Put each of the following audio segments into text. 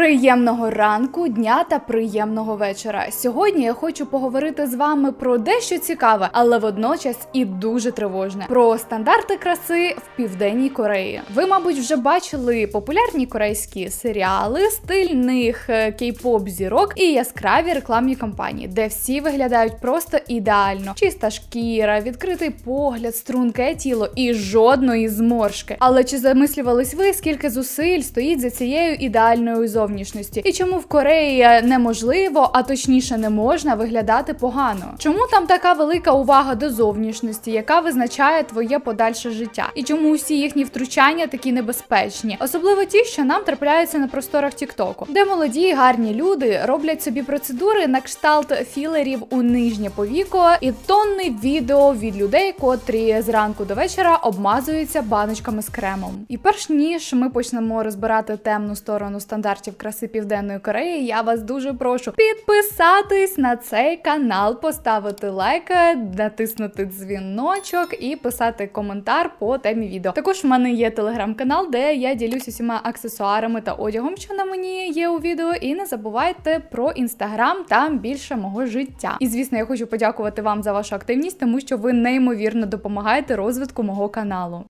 Приємного ранку, дня та приємного вечора. Сьогодні я хочу поговорити з вами про дещо цікаве, але водночас і дуже тривожне про стандарти краси в південній Кореї. Ви, мабуть, вже бачили популярні корейські серіали, стильних е, кей-поп зірок і яскраві рекламні кампанії, де всі виглядають просто ідеально: чиста шкіра, відкритий погляд, струнке тіло і жодної зморшки. Але чи замислювались ви, скільки зусиль стоїть за цією ідеальною зовнішністю? І чому в Кореї неможливо, а точніше не можна виглядати погано? Чому там така велика увага до зовнішності, яка визначає твоє подальше життя? І чому усі їхні втручання такі небезпечні? Особливо ті, що нам трапляються на просторах Тіктоку, де молоді і гарні люди роблять собі процедури на кшталт філерів у нижнє повіко і тонни відео від людей, котрі зранку до вечора обмазуються баночками з кремом. І перш ніж ми почнемо розбирати темну сторону стандартів краси Південної Кореї, я вас дуже прошу підписатись на цей канал, поставити лайк, натиснути дзвіночок і писати коментар по темі відео. Також в мене є телеграм-канал, де я ділюсь усіма аксесуарами та одягом, що на мені є у відео. І не забувайте про інстаграм, там більше мого життя. І звісно, я хочу подякувати вам за вашу активність, тому що ви неймовірно допомагаєте розвитку мого каналу.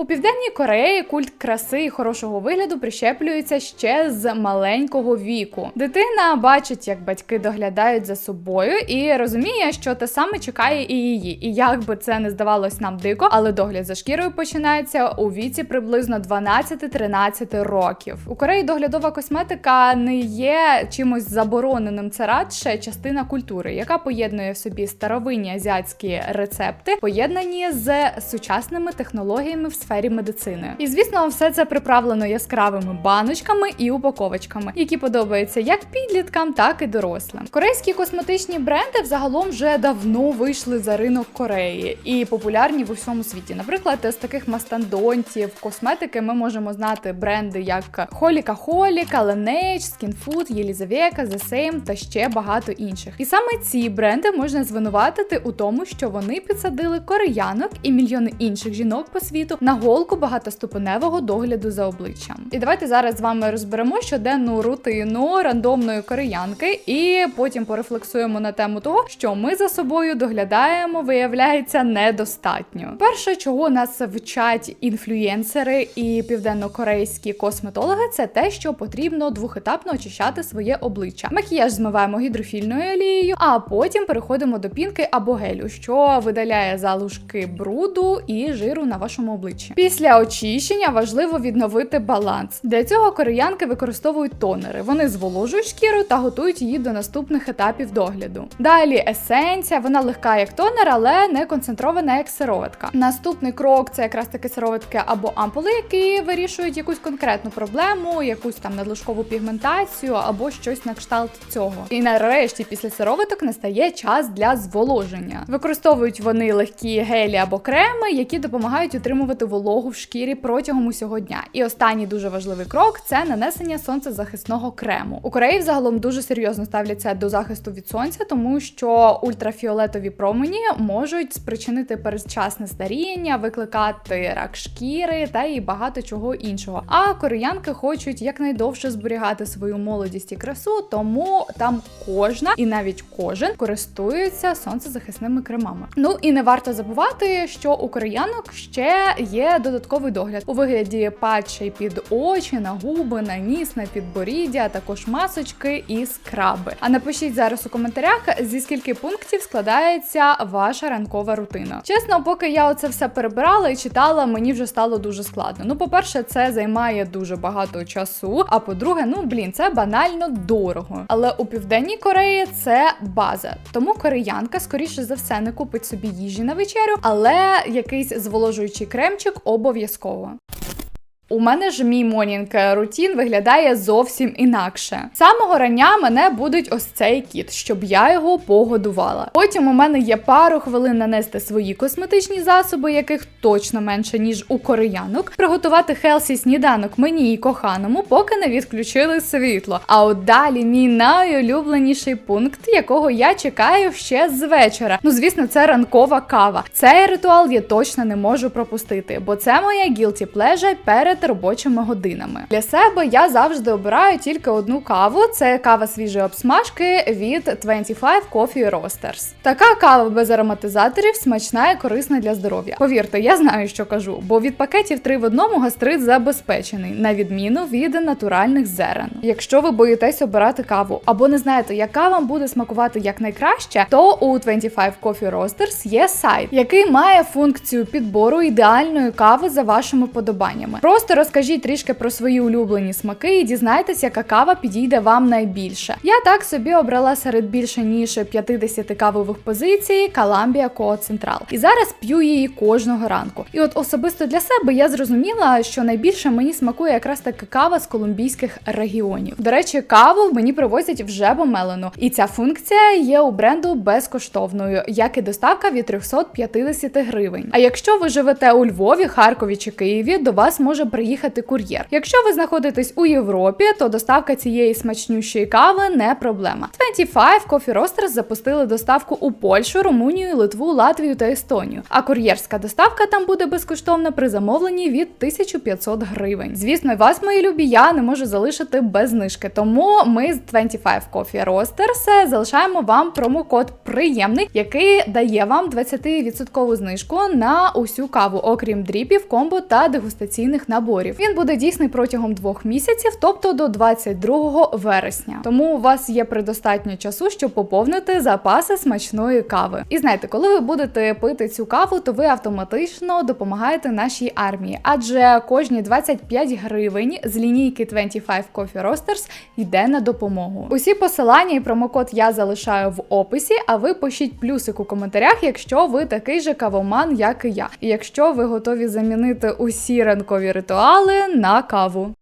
У південній Кореї культ краси і хорошого вигляду прищеплюється ще з маленького віку. Дитина бачить, як батьки доглядають за собою, і розуміє, що те саме чекає і її. І як би це не здавалось нам дико, але догляд за шкірою починається у віці приблизно 12-13 років. У Кореї доглядова косметика не є чимось забороненим. Це радше частина культури, яка поєднує в собі старовинні азіатські рецепти, поєднані з сучасними технологіями в сфері медицини. І звісно, все це приправлено яскравими баночками і упаковочками, які подобаються як підліткам, так і дорослим. Корейські косметичні бренди взагалом вже давно вийшли за ринок Кореї і популярні в усьому світі. Наприклад, з таких мастандонтів косметики ми можемо знати бренди як Холіка Холіка, Laneige, Skinfood, Єлізавека, The Same та ще багато інших. І саме ці бренди можна звинуватити у тому, що вони підсадили кореянок і мільйони інших жінок по світу на голку багатоступеневого догляду за обличчям. І давайте зараз з вами розберемо щоденну рутину рандомної кореянки, і потім порефлексуємо на тему того, що ми за собою доглядаємо, виявляється недостатньо. Перше, чого нас вчать інфлюєнсери і південнокорейські косметологи, це те, що потрібно двохетапно очищати своє обличчя. Макіяж змиваємо гідрофільною олією, а потім переходимо до пінки або гелю, що видаляє залишки бруду і жиру на вашому обличчі. Після очищення важливо відновити баланс. Для цього кореянки використовують тонери. Вони зволожують шкіру та готують її до наступних етапів догляду. Далі есенція, вона легка як тонер, але не концентрована як сироватка. Наступний крок це якраз таки сироватки або ампули, які вирішують якусь конкретну проблему, якусь там надлишкову пігментацію або щось на кшталт цього. І нарешті після сироваток настає час для зволоження. Використовують вони легкі гелі або креми, які допомагають утримувати вологу в шкірі протягом усього дня. І останній дуже важливий крок це нанесення сонцезахисного крему. У Кореї взагалом дуже серйозно ставляться до захисту від сонця, тому що ультрафіолетові промені можуть спричинити передчасне старіння, викликати рак шкіри та і багато чого іншого. А кореянки хочуть якнайдовше зберігати свою молодість і красу, тому там кожна і навіть кожен користуються сонцезахисними кремами. Ну і не варто забувати, що у кореянок ще є додатковий догляд у вигляді патчей під очі, на губи, на ніс, на підборіддя, а також масочки і скраби. А напишіть зараз у коментарях, зі скільки пунктів складається ваша ранкова рутина. Чесно, поки я оце все перебирала і читала, мені вже стало дуже складно. Ну, по-перше, це займає дуже багато часу. А по-друге, ну блін, це банально дорого. Але у південній Кореї це база. Тому кореянка, скоріше за все, не купить собі їжі на вечерю, але якийсь зволожуючий кремчик обов'язково. У мене ж мій монінг рутін виглядає зовсім інакше. З Самого рання мене будуть ось цей кіт, щоб я його погодувала. Потім у мене є пару хвилин нанести свої косметичні засоби, яких точно менше ніж у кореянок, приготувати хелсі сніданок мені і коханому, поки не відключили світло. А от далі мій найулюбленіший пункт, якого я чекаю ще з вечора. Ну звісно, це ранкова кава. Цей ритуал я точно не можу пропустити, бо це моя guilty pleasure перед робочими годинами. Для себе я завжди обираю тільки одну каву. Це кава свіжої обсмажки від 25 Coffee Roasters. Така кава без ароматизаторів смачна і корисна для здоров'я. Повірте, я знаю, що кажу, бо від пакетів 3 в одному гастрит забезпечений, на відміну від натуральних зерен. Якщо ви боїтесь обирати каву або не знаєте, яка вам буде смакувати як найкраще, то у 25 Coffee Roasters є сайт, який має функцію підбору ідеальної кави за вашими подобаннями. Просто розкажіть трішки про свої улюблені смаки і дізнайтесь, яка кава підійде вам найбільше. Я так собі обрала серед більше ніж 50 кавових позицій Columbia Co Central. І зараз п'ю її кожного ранку. І от особисто для себе я зрозуміла, що найбільше мені смакує якраз таки кава з колумбійських регіонів. До речі, каву мені привозять вже помелену, і ця функція є у бренду безкоштовною, як і доставка від 350 гривень. А якщо ви живете у Львові, Харкові чи Києві, до вас може приїхати кур'єр. Якщо ви знаходитесь у Європі, то доставка цієї смачнющої кави не проблема. 25 Coffee Roasters запустили доставку у Польщу, Румунію, Литву, Латвію та Естонію. А кур'єрська доставка там буде безкоштовна при замовленні від 1500 гривень. Звісно, вас, мої любі, я не можу залишити без знижки. Тому ми з 25 Coffee Roasters залишаємо вам промокод приємний, який дає вам 20% знижку на усю каву, окрім дріпів, комбо та дегустаційних наборів. Він буде дійсний протягом двох місяців, тобто до 22 вересня. Тому у вас є предостатньо часу, щоб поповнити запаси смачної кави. І знаєте, коли ви будете пити цю каву, то ви автоматично допомагаєте нашій армії, адже кожні 25 гривень з лінійки 25 Coffee Roasters йде на допомогу. Усі посилання і промокод я залишаю в описі. А ви пишіть плюсик у коментарях, якщо ви такий же кавоман, як і я, і якщо ви готові замінити усі ранкові ритуали на каву.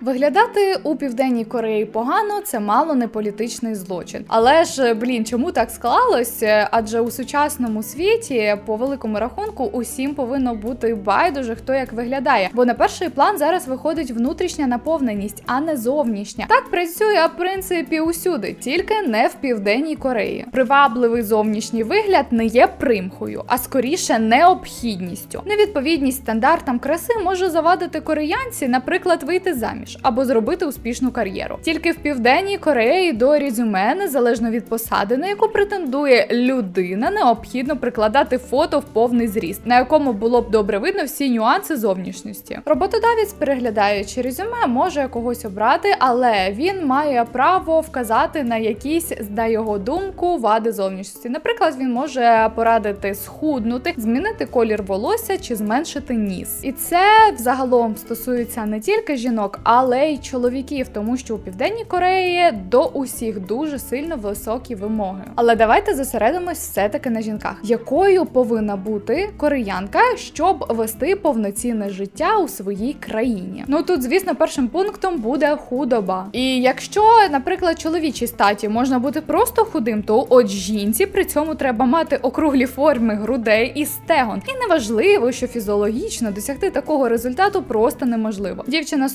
Виглядати у південній Кореї погано це мало не політичний злочин. Але ж блін, чому так склалось? Адже у сучасному світі, по великому рахунку, усім повинно бути байдуже, хто як виглядає. Бо на перший план зараз виходить внутрішня наповненість, а не зовнішня. Так працює в принципі усюди, тільки не в південній Кореї. Привабливий зовнішній вигляд не є примхою, а скоріше необхідністю. Невідповідність стандартам краси може завадити кореянці, наприклад, вийти заміж або зробити успішну кар'єру. Тільки в південній Кореї до резюме, незалежно від посади, на яку претендує людина, необхідно прикладати фото в повний зріст, на якому було б добре видно всі нюанси зовнішності. Роботодавець, переглядаючи резюме, може когось обрати, але він має право вказати на якісь, на його думку, вади зовнішності. Наприклад, він може порадити схуднути, змінити колір волосся чи зменшити ніс. І це взагалом стосується не тільки жінок, але й чоловіків, тому що у південній Кореї до усіх дуже сильно високі вимоги. Але давайте зосередимось все-таки на жінках, якою повинна бути кореянка, щоб вести повноцінне життя у своїй країні. Ну тут, звісно, першим пунктом буде худоба. І якщо, наприклад, чоловічій статі можна бути просто худим, то от жінці при цьому треба мати округлі форми грудей і стегон. І неважливо, що фізіологічно досягти такого результату просто неможливо. Дівчина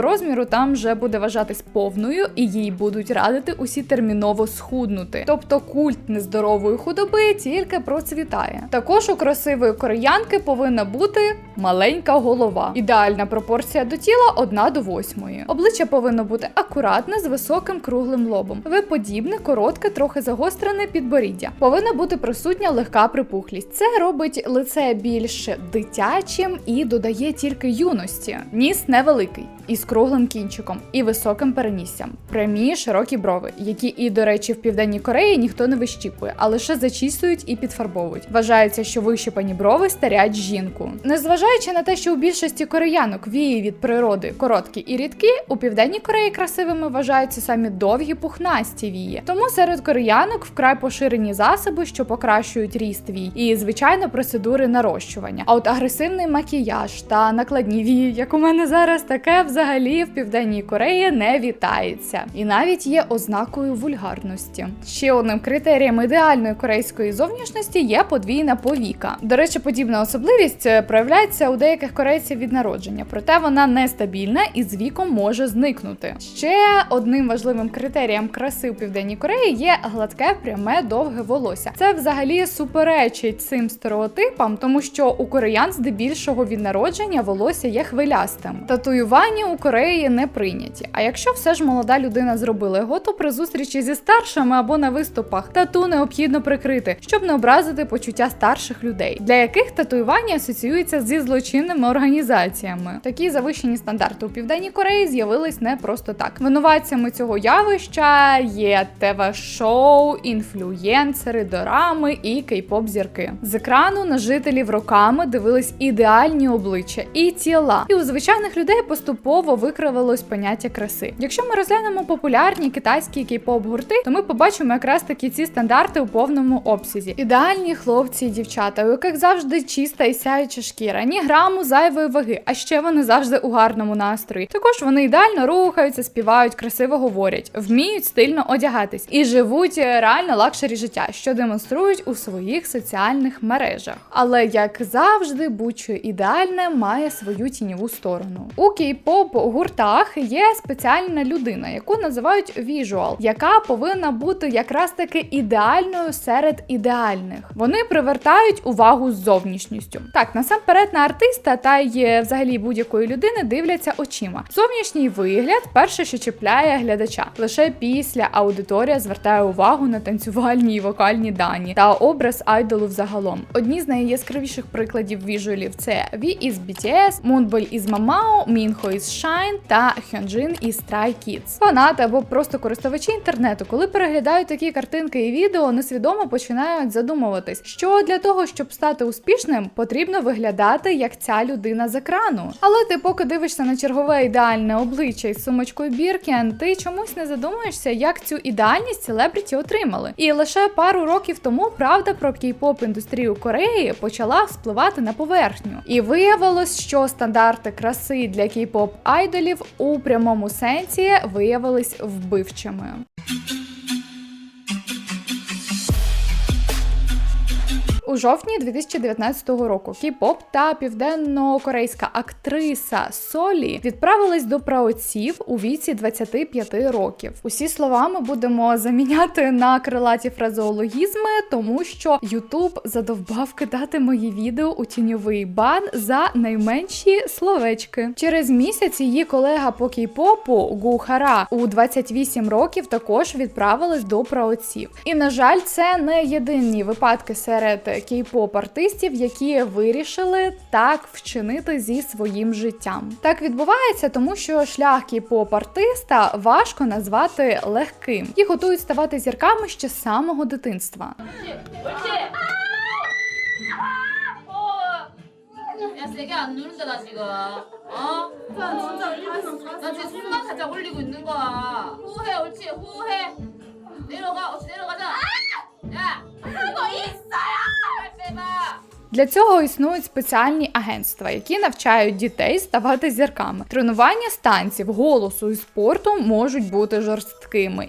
42 розміру там вже буде вважатись повною, і їй будуть радити усі терміново схуднути. Тобто культ нездорової худоби тільки процвітає. Також у красивої кореянки повинна бути маленька голова. Ідеальна пропорція до тіла 1 до 8. Обличчя повинно бути акуратне з високим круглим лобом. Виподібне, коротке, трохи загострене підборіддя. Повинна бути присутня легка припухлість. Це робить лице більш дитячим і додає тільки юності. Ніс невеликий. І з круглим кінчиком і високим переніссям, прямі широкі брови, які і, до речі, в південній Кореї ніхто не вищіпує, а лише зачісують і підфарбовують. Вважається, що вищипані брови старять жінку. Незважаючи на те, що у більшості кореянок вії від природи короткі і рідкі, у південній Кореї красивими вважаються самі довгі пухнасті вії. Тому серед кореянок вкрай поширені засоби, що покращують ріст вій, і звичайно процедури нарощування. А от агресивний макіяж та накладні вії, як у мене зараз, таке взагалі в південній Кореї не вітається, і навіть є ознакою вульгарності. Ще одним критерієм ідеальної корейської зовнішності є подвійна повіка. До речі, подібна особливість е, проявляється у деяких корейців від народження, проте вона нестабільна і з віком може зникнути. Ще одним важливим критерієм краси у південній Кореї є гладке, пряме, довге волосся. Це взагалі суперечить цим стереотипам, тому що у кореян здебільшого від народження волосся є хвилястим. Татуювання у Кореї не прийняті. А якщо все ж молода людина зробила його, то при зустрічі зі старшими або на виступах тату необхідно прикрити, щоб не образити почуття старших людей, для яких татуювання асоціюється зі злочинними організаціями. Такі завищені стандарти у південній Кореї з'явились не просто так. Винуватцями цього явища є ТВ-шоу, інфлюєнсери, дорами і кей-поп зірки. З екрану на жителів роками дивились ідеальні обличчя і тіла, і у звичайних людей поступово викривилось поняття краси. Якщо ми розглянемо популярні китайські кей-поп гурти, то ми побачимо якраз такі ці стандарти у повному обсязі. Ідеальні хлопці і дівчата, у яких завжди чиста і сяюча шкіра, ні граму зайвої ваги, а ще вони завжди у гарному настрої. Також вони ідеально рухаються, співають, красиво говорять, вміють стильно одягатись і живуть е, реально лакшері життя, що демонструють у своїх соціальних мережах. Але як завжди, будь-що ідеальне має свою тіньову сторону. У кей-поп гуртах є спеціальна людина, яку називають віжуал, яка повинна бути якраз таки ідеальною серед ідеальних. Вони привертають увагу з зовнішністю. Так, насамперед на артиста та й взагалі будь-якої людини дивляться очима. Зовнішній вигляд перше, що чіпляє глядача. Лише після аудиторія звертає увагу на танцювальні і вокальні дані та образ айдолу взагалом. Одні з найяскравіших прикладів віжуалів це V із BTS, Moonball із Mamao, Minho із Shine та Hyunjin із Stray Kids. Фанати або просто користувачі інтернету, коли переглядають такі картинки і відео, несвідомо починають задумуватись, що для того, щоб стати успішним, потрібно виглядати як ця людина з екрану. Але ти, поки дивишся на чергове ідеальне обличчя із сумочкою Біркен, ти чомусь не задумуєшся, як цю ідеальність селебріті отримали. І лише пару років тому правда про кей-поп індустрію Кореї почала спливати на поверхню. І виявилось, що стандарти краси для кей-поп айдолів у прямому сенсі виявились вбивчими. У жовтні 2019 року кей-поп та південно-корейська актриса Солі відправились до праотців у віці 25 років. Усі слова ми будемо заміняти на крилаті фразеологізми, тому що Ютуб задовбав кидати мої відео у тіньовий бан за найменші словечки. Через місяць її колега по кей-попу Гухара у 28 років також відправилась до праотців. І на жаль, це не єдині випадки серед кей-поп артистів, які вирішили так вчинити зі своїм життям. Так відбувається, тому що шлях кей-поп артиста важко назвати легким. Їх готують ставати зірками ще з самого дитинства. 야 세게 안 누른다 나 지금 어? 나 지금 숨만 살짝 올리고 있는 거야 호흡해 옳지 호흡해 내려가 옳지 내려가자 야 для цього існують спеціальні агентства, які навчають дітей ставати зірками. Тренування станців, голосу і спорту можуть бути жорсткими,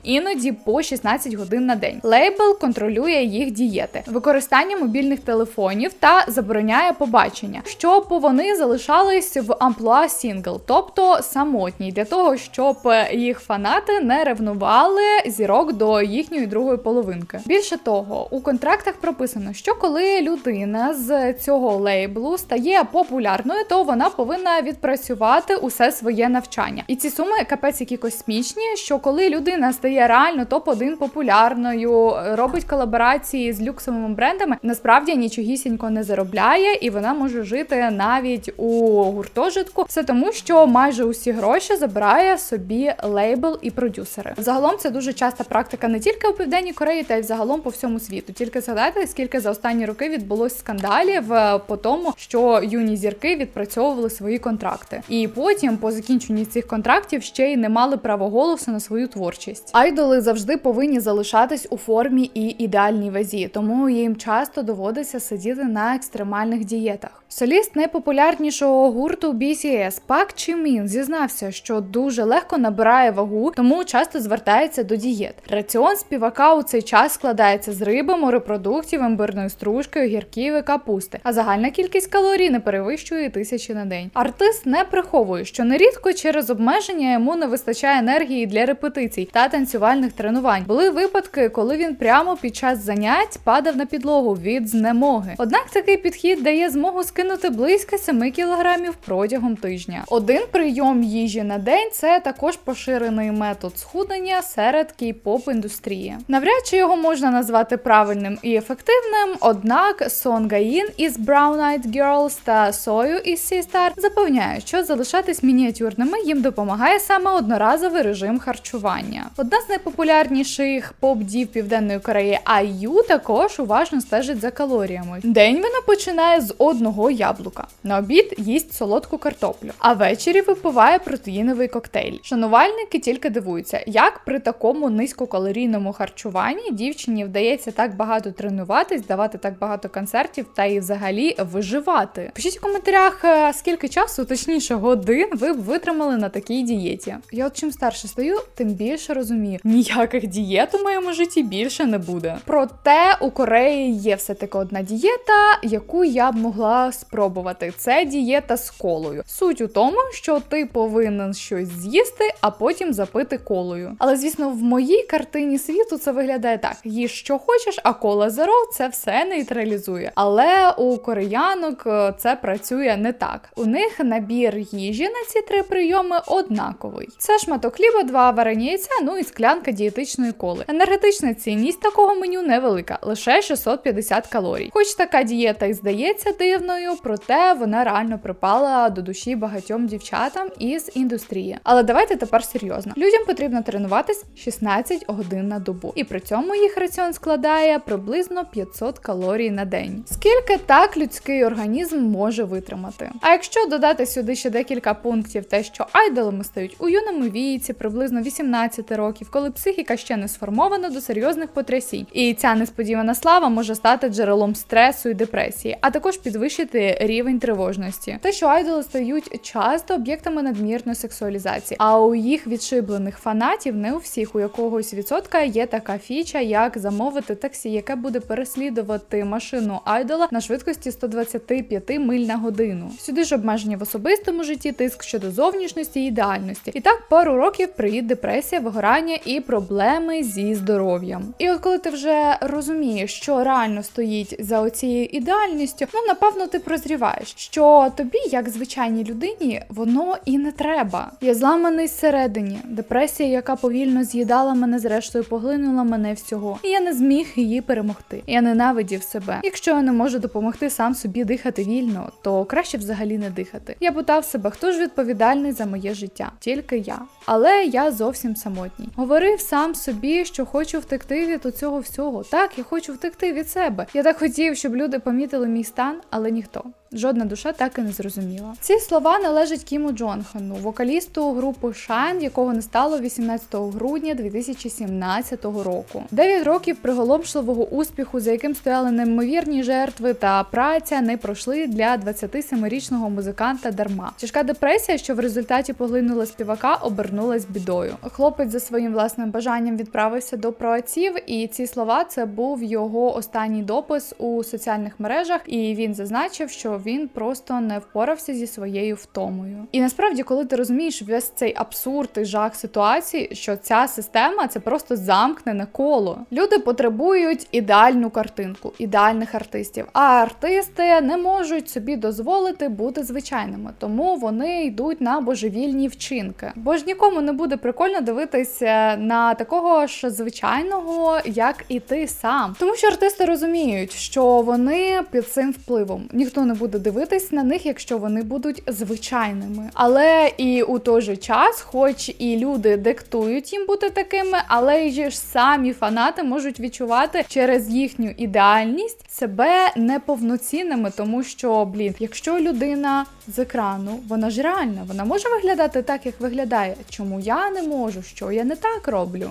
іноді по 16 годин на день. Лейбл контролює їх дієти, використання мобільних телефонів та забороняє побачення, щоб вони залишались в амплуа сінгл, тобто самотній, для того, щоб їх фанати не ревнували зірок до їхньої другої половинки. Більше того, у контрактах прописано, що коли людина з цього лейблу стає популярною, то вона повинна відпрацювати усе своє навчання. І ці суми капець які космічні, що коли людина стає реально топ-1 популярною, робить колаборації з люксовими брендами, насправді нічогісінько не заробляє, і вона може жити навіть у гуртожитку. Все тому, що майже усі гроші забирає собі лейбл і продюсери. Загалом це дуже часта практика не тільки у південній Кореї, та й взагалом по всьому світу. Тільки згадайте, скільки за останні роки відбулось скандалів е, по тому, що юні зірки відпрацьовували свої контракти, і потім, по закінченні цих контрактів, ще й не мали права голосу на свою творчість. Айдоли завжди повинні залишатись у формі і ідеальній вазі, тому їм часто доводиться сидіти на екстремальних дієтах. Соліст найпопулярнішого гурту BTS Пак Чимін зізнався, що дуже легко набирає вагу, тому часто звертається до дієт. Раціон співака у цей час складається з риби, морепродуктів, імбирної стружки, огірків і капусти, а загальна кількість калорій не перевищує тисячі на день. Артист не приховує, що нерідко через обмеження йому не вистачає енергії для репетицій та танцювальних тренувань. Були випадки, коли він прямо під час занять падав на підлогу від знемоги. Однак такий підхід дає змогу скинути близько 7 кілограмів протягом тижня. Один прийом їжі на день це також поширений метод схуднення серед кей-поп індустрії. Навряд чи його можна назвати правильним і ефективним, однак Сон Гаїн із Brown Eyed Girls та Сою із Sea-Star запевняють, що залишатись мініатюрними їм допомагає саме одноразовий режим харчування. Одна з найпопулярніших поп-дів Південної Кореї IU також уважно стежить за калоріями. День вона починає з одного яблука. На обід їсть солодку картоплю, а ввечері випиває протеїновий коктейль. Шанувальники тільки дивуються, як при такому низькокалорійному харчуванні дівчині вдається так багато тренуватись, давати так багато концертів та і взагалі виживати. Пишіть у коментарях, е, скільки часу, точніше годин, ви б витримали на такій дієті. Я от чим старше стаю, тим більше розумію, ніяких дієт у моєму житті більше не буде. Проте у Кореї є все таки одна дієта, яку я б могла спробувати. Це дієта з колою. Суть у тому, що ти повинен щось з'їсти, а потім запити колою. Але звісно, в моїй картині світу це виглядає так: їж що хочеш, а кола зеро це все нейтралізує. Але у кореянок е, це працює не так. У них набір їжі на ці три прийоми однаковий. Це шматок хліба, два варені яйця, ну і склянка дієтичної коли. Енергетична цінність такого меню невелика, лише 650 калорій. Хоч така дієта і здається дивною, проте вона реально припала до душі багатьом дівчатам із індустрії. Але давайте тепер серйозно. Людям потрібно тренуватись 16 годин на добу, і при цьому їх раціон складає приблизно 500 калорій на день. Скільки так людський організм може витримати? А якщо додати сюди ще декілька пунктів, те, що айдолами стають у юному віці, приблизно 18 років, коли психіка ще не сформована до серйозних потрясінь, і ця несподівана слава може стати джерелом стресу і депресії, а також підвищити рівень тривожності. Те, що айдоли стають часто об'єктами надмірної сексуалізації, а у їх відшиблених фанатів не у всіх у якогось відсотка є така фіча, як замовити таксі, яке буде переслідувати машину айдола на швидкості 125 миль на годину. Сюди ж обмеження в особистому житті, тиск щодо зовнішності і ідеальності. І так пару років приїде депресія, вигорання і проблеми зі здоров'ям. І от коли ти вже розумієш, що реально стоїть за оцією ідеальністю, ну напевно ти прозріваєш, що тобі, як звичайній людині, воно і не треба. Я зламаний зсередині, депресія, яка повільно з'їдала мене, зрештою поглинула мене всього, і я не зміг її перемогти. Я ненавидів себе. Якщо я не можу допомогти сам собі дихати вільно, то краще взагалі не дихати. Я питав себе, хто ж відповідальний за моє життя? Тільки я. Але я зовсім самотній. Говорив сам собі, що хочу втекти від цього всього. Так, я хочу втекти від себе. Я так хотів, щоб люди помітили мій стан, але ніхто. Então, Жодна душа так і не зрозуміла. Ці слова належать Кіму Джонхану, вокалісту групи Shine, якого не стало 18 грудня 2017 року. Дев'ять років приголомшливого успіху, за яким стояли неймовірні жертви та праця, не пройшли для 27-річного музиканта дарма. Тяжка депресія, що в результаті поглинула співака, обернулась бідою. Хлопець за своїм власним бажанням відправився до проатів, і ці слова це був його останній допис у соціальних мережах. І він зазначив, що він просто не впорався зі своєю втомою. І насправді, коли ти розумієш весь цей абсурд і жах ситуації, що ця система це просто замкнене коло. Люди потребують ідеальну картинку, ідеальних артистів. А артисти не можуть собі дозволити бути звичайними, тому вони йдуть на божевільні вчинки. Бо ж нікому не буде прикольно дивитися на такого ж звичайного, як і ти сам. Тому що артисти розуміють, що вони під цим впливом. Ніхто не буде дивитись на них, якщо вони будуть звичайними. Але і у той же час, хоч і люди диктують їм бути такими, але й ж самі фанати можуть відчувати через їхню ідеальність себе неповноцінними, тому що, блін, якщо людина з екрану, вона ж реальна, вона може виглядати так, як виглядає. Чому я не можу? Що я не так роблю?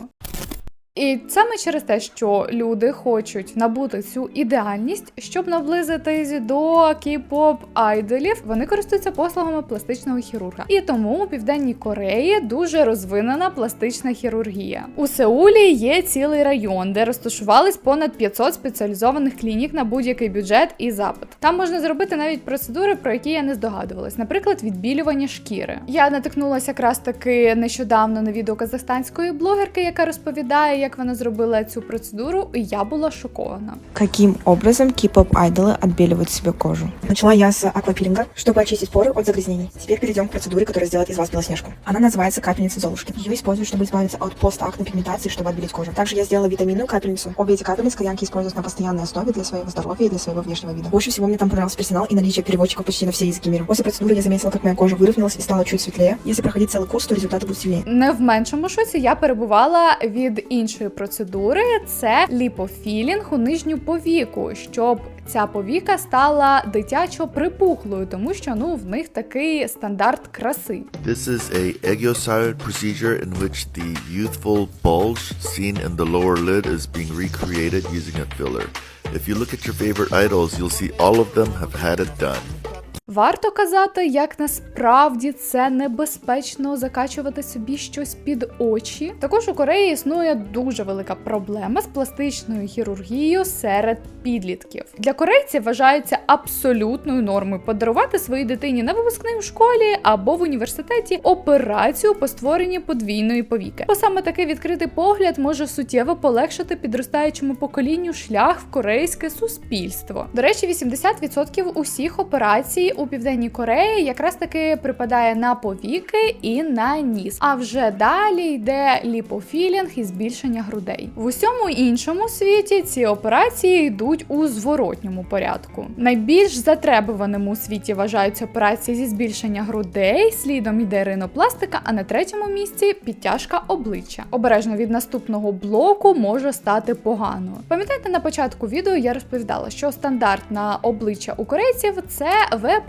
І саме через те, що люди хочуть набути цю ідеальність, щоб наблизитись до кей-поп айдолів, вони користуються послугами пластичного хірурга. І тому у південній Кореї дуже розвинена пластична хірургія. У Сеулі є цілий район, де розташувались понад 500 спеціалізованих клінік на будь-який бюджет і запит. Там можна зробити навіть процедури, про які я не здогадувалась, наприклад, відбілювання шкіри. Я натикнулася якраз таки нещодавно на відео казахстанської блогерки, яка розповідає, як вона зробила цю процедуру, і я була шокована. Каким образом кей-поп-айдолы отбеливают себе кожу? Начала я с аквапилинга, чтобы очистить поры от загрязнений. Теперь перейдем к процедуре, которая сделает из вас белоснежку. Она называется капельница Золушки. Ее используют, чтобы избавиться от постакне пигментации, чтобы отбелить кожу. Также я сделала витаминную капельницу. Обе эти капельницы кореянки используют на постоянной основе для своего здоровья и для своего внешнего вида. Больше всего мне там понравился персонал и наличие переводчиков почти на все языки мира. После процедуры я заметила, как моя кожа выровнялась и стала чуть светлее. Если проходить целый курс, то результаты будут сильнее. Не в меншому шоці я перебувала від іншої процедури. Це ліпофілінг у нижню повіку, щоб ця повіка стала дитячо припухлою, тому що ну в них такий стандарт краси. This is a Egiosar procedure in which the youthful bulge seen in the lower lid is being recreated using a filler. If you look at your favorite idols, you'll see all of them have had it done. Варто казати, як насправді це небезпечно закачувати собі щось під очі. Також у Кореї існує дуже велика проблема з пластичною хірургією серед підлітків. Для корейців вважається абсолютною нормою подарувати своїй дитині на випускний у школі або в університеті операцію по створенні подвійної повіки. Бо саме такий відкритий погляд може суттєво полегшити підростаючому поколінню шлях в корейське суспільство. До речі, 80% усіх операцій у південній Кореї якраз таки припадає на повіки і на ніс. А вже далі йде ліпофілінг і збільшення грудей. В усьому іншому світі ці операції йдуть у зворотньому порядку. Найбільш затребуваним у світі вважаються операції зі збільшення грудей, слідом йде ринопластика, а на третьому місці підтяжка обличчя. Обережно від наступного блоку може стати погано. Пам'ятаєте, на початку відео я розповідала, що стандарт на обличчя у корейців це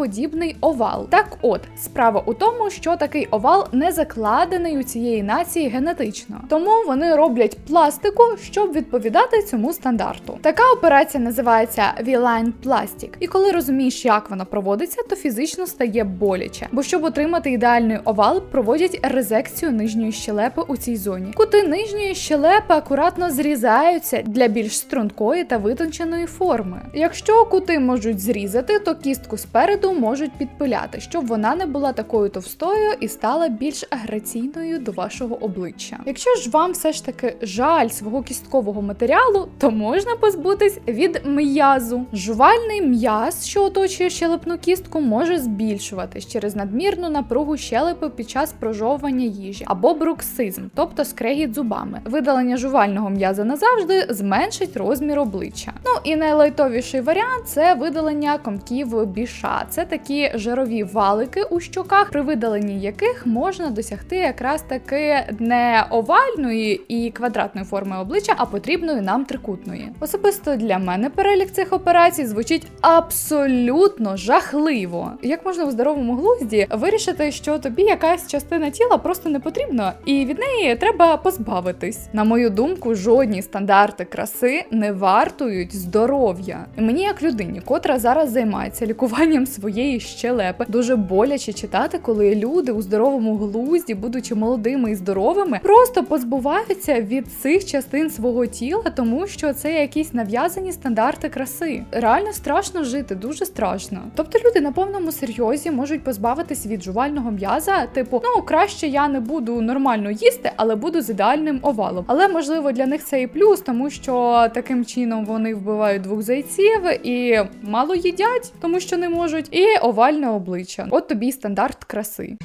В-подібний овал. Так от, справа у тому, що такий овал не закладений у цієї нації генетично. Тому вони роблять пластику, щоб відповідати цьому стандарту. Така операція називається V-Line Plastic. І коли розумієш, як вона проводиться, то фізично стає боляче. Бо щоб отримати ідеальний овал, проводять резекцію нижньої щелепи у цій зоні. Кути нижньої щелепи акуратно зрізаються для більш стрункої та витонченої форми. Якщо кути можуть зрізати, то кістку спереду можуть підпиляти, щоб вона не була такою товстою і стала більш агресійною до вашого обличчя. Якщо ж вам все ж таки жаль свого кісткового матеріалу, то можна позбутись від м'язу. Жувальний м'яз, що оточує щелепну кістку, може збільшуватись через надмірну напругу щелепи під час прожовування їжі або бруксизм, тобто скрегіт зубами. Видалення жувального м'яза назавжди зменшить розмір обличчя. Ну і найлайтовіший варіант це видалення комків біша. Це такі жирові валики у щоках, при видаленні яких можна досягти якраз таки не овальної і квадратної форми обличчя, а потрібної нам трикутної. Особисто для мене перелік цих операцій звучить абсолютно жахливо. Як можна у здоровому глузді вирішити, що тобі якась частина тіла просто не потрібна, і від неї треба позбавитись? На мою думку, жодні стандарти краси не вартують здоров'я. Мені, як людині, котра зараз займається лікуванням своїх своєї щелепи. Дуже боляче читати, коли люди у здоровому глузді, будучи молодими і здоровими, просто позбуваються від цих частин свого тіла, тому що це якісь нав'язані стандарти краси. Реально страшно жити, дуже страшно. Тобто люди на повному серйозі можуть позбавитись від жувального м'яза, типу, ну краще я не буду нормально їсти, але буду з ідеальним овалом. Але можливо для них це і плюс, тому що таким чином вони вбивають двох зайців і мало їдять, тому що не можуть, і овальне обличчя. От тобі і стандарт краси.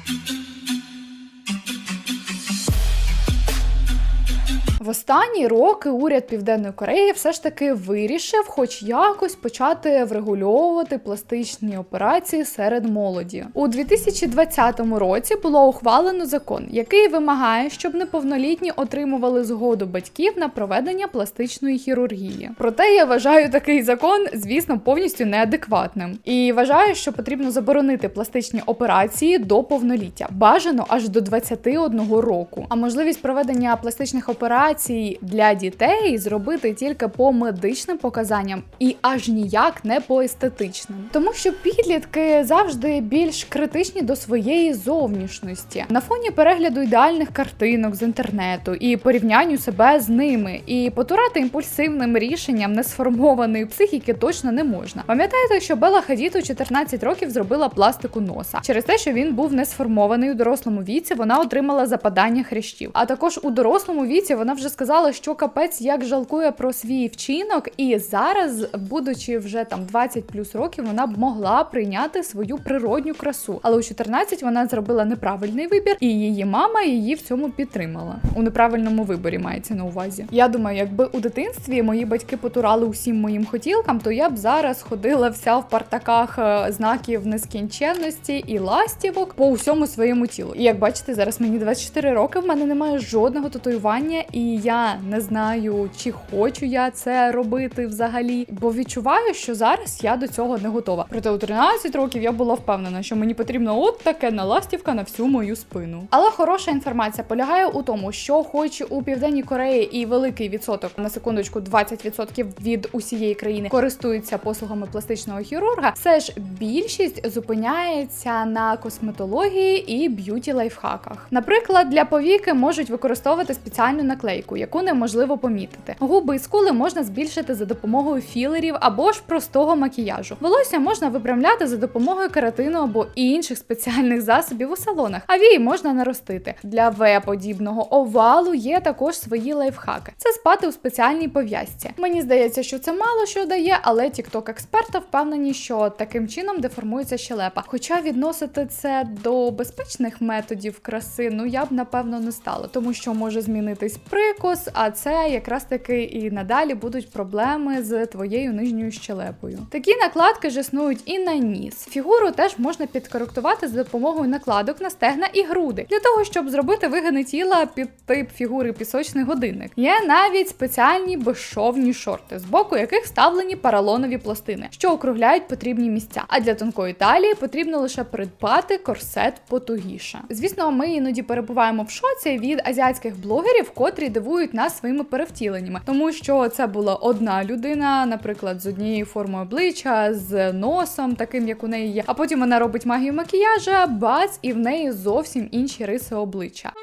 В останні роки уряд Південної Кореї все ж таки вирішив, хоч якось почати врегульовувати пластичні операції серед молоді. У 2020 році було ухвалено закон, який вимагає, щоб неповнолітні отримували згоду батьків на проведення пластичної хірургії. Проте я вважаю такий закон, звісно, повністю неадекватним. І вважаю, що потрібно заборонити пластичні операції до повноліття, бажано аж до 21 року. А можливість проведення пластичних операцій для дітей зробити тільки по медичним показанням і аж ніяк не по естетичним. Тому що підлітки завжди більш критичні до своєї зовнішності на фоні перегляду ідеальних картинок з інтернету і порівнянню себе з ними. І потурати імпульсивним рішенням несформованої психіки точно не можна. Пам'ятаєте, що Бела Хадід у 14 років зробила пластику носа через те, що він був несформований у дорослому віці. Вона отримала западання хрящів. А також у дорослому віці вона вже сказала, що капець як жалкує про свій вчинок, і зараз, будучи вже там 20 плюс років, вона б могла прийняти свою природню красу. Але у 14 вона зробила неправильний вибір, і її мама її в цьому підтримала. У неправильному виборі мається на увазі. Я думаю, якби у дитинстві мої батьки потурали усім моїм хотілкам, то я б зараз ходила вся в партаках е, знаків нескінченності і ластівок по усьому своєму тілу. І як бачите, зараз мені 24 роки, в мене немає жодного татуювання, і я не знаю, чи хочу я це робити взагалі, бо відчуваю, що зараз я до цього не готова. Проте у 13 років я була впевнена, що мені потрібно от таке наластівка на всю мою спину. Але хороша інформація полягає у тому, що хоч у південній Кореї і великий відсоток на секундочку 20% від усієї країни користуються послугами пластичного хірурга, все ж більшість зупиняється на косметології і б'юті лайфхаках. Наприклад, для повіки можуть використовувати спеціальну наклейку, яку неможливо помітити. Губи і скули можна збільшити за допомогою філерів або ж простого макіяжу. Волосся можна випрямляти за допомогою кератину або інших спеціальних засобів у салонах. А вії можна наростити. Для В-подібного овалу є також свої лайфхаки. Це спати у спеціальній пов'язці. Мені здається, що це мало що дає, але тікток експерта впевнені, що таким чином деформується щелепа. Хоча відносити це до безпечних методів краси, ну я б напевно не стала, тому що може змінитись прикус, а це якраз таки і надалі будуть проблеми з твоєю нижньою щелепою. Такі накладки ж існують і на ніс. Фігуру теж можна підкоректувати за допомогою накладок на стегна і груди для того, щоб зробити вигини тіла під тип фігури пісочний годинник. Є навіть спеціальні безшовні шорти, з боку яких вставлені паралонові пластини, що округляють потрібні місця. А для тонкої талії потрібно лише придбати корсет потугіше. Звісно, ми іноді перебуваємо в шоці від азіатських блогерів, котрі дивують нас своїми перевтіленнями, тому що це була одна людина, наприклад, з однією формою обличчя, з носом, таким як у неї є. А потім вона робить магію макіяжа, бац, і в неї зовсім інші риси обличчя.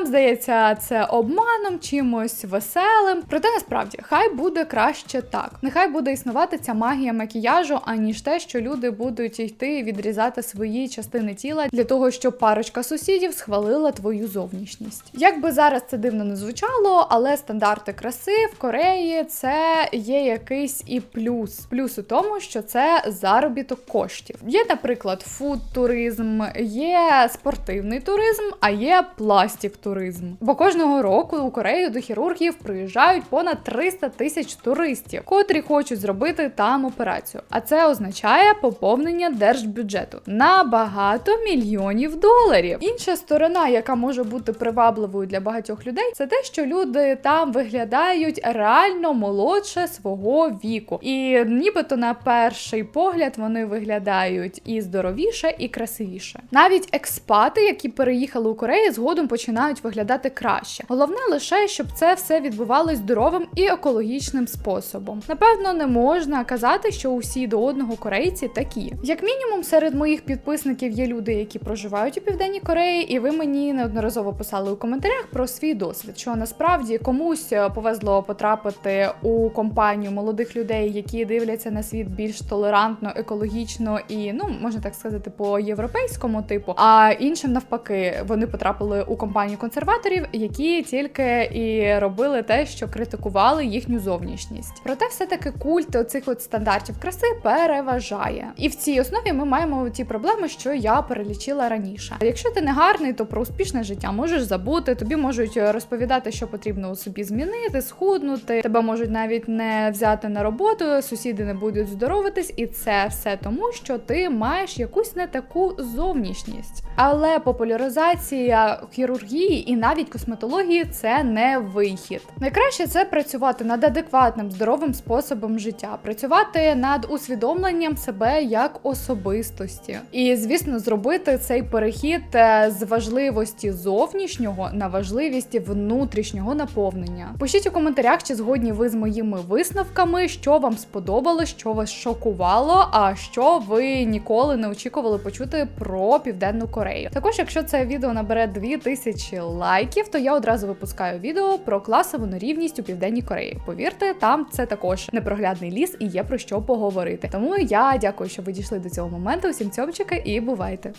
Нам здається, це обманом, чимось веселим. Проте насправді хай буде краще так. Нехай буде існувати ця магія макіяжу, аніж те, що люди будуть йти відрізати свої частини тіла для того, щоб парочка сусідів схвалила твою зовнішність. Як би зараз це дивно не звучало, але стандарти краси в Кореї це є якийсь і плюс. Плюс у тому, що це заробіток коштів. Є, наприклад, фуд-туризм, є спортивний туризм, а є пластик туризм. Бо кожного року у Корею до хірургів приїжджають понад 300 тисяч туристів, котрі хочуть зробити там операцію. А це означає поповнення держбюджету на багато мільйонів доларів. Інша сторона, яка може бути привабливою для багатьох людей, це те, що люди там виглядають реально молодше свого віку, і нібито на перший погляд вони виглядають і здоровіше, і красивіше. Навіть експати, які переїхали у Корею, згодом починають виглядати краще. Головне лише, щоб це все відбувалось здоровим і екологічним способом. Напевно, не можна казати, що усі до одного корейці такі. Як мінімум, серед моїх підписників є люди, які проживають у південній Кореї, і ви мені неодноразово писали у коментарях про свій досвід, що насправді комусь е, повезло потрапити у компанію молодих людей, які дивляться на світ більш толерантно, екологічно і ну можна так сказати, по європейському типу. А іншим навпаки, вони потрапили у компанію консерваторів, які тільки і робили те, що критикували їхню зовнішність. Проте, все таки культ оцих от стандартів краси переважає. І в цій основі ми маємо ті проблеми, що я перелічила раніше. Якщо ти не гарний, то про успішне життя можеш забути. Тобі можуть розповідати, що потрібно у собі змінити, схуднути. Тебе можуть навіть не взяти на роботу, сусіди не будуть здоровитись, і це все тому, що ти маєш якусь не таку зовнішність. Але популяризація хірургії і навіть косметології це не вихід. Найкраще це працювати над адекватним здоровим способом життя, працювати над усвідомленням себе як особистості, і звісно, зробити цей перехід е, з важливості зовнішнього на важливість внутрішнього наповнення. Пишіть у коментарях, чи згодні ви з моїми висновками, що вам сподобалось, що вас шокувало, а що ви ніколи не очікували почути про Південну Корею. Також, якщо це відео набере 2000 лайків, то я одразу випускаю відео про класову нерівність у Південній Кореї. Повірте, там це також непроглядний ліс і є про що поговорити. Тому я дякую, що ви дійшли до цього моменту. Усім цьомчики і бувайте!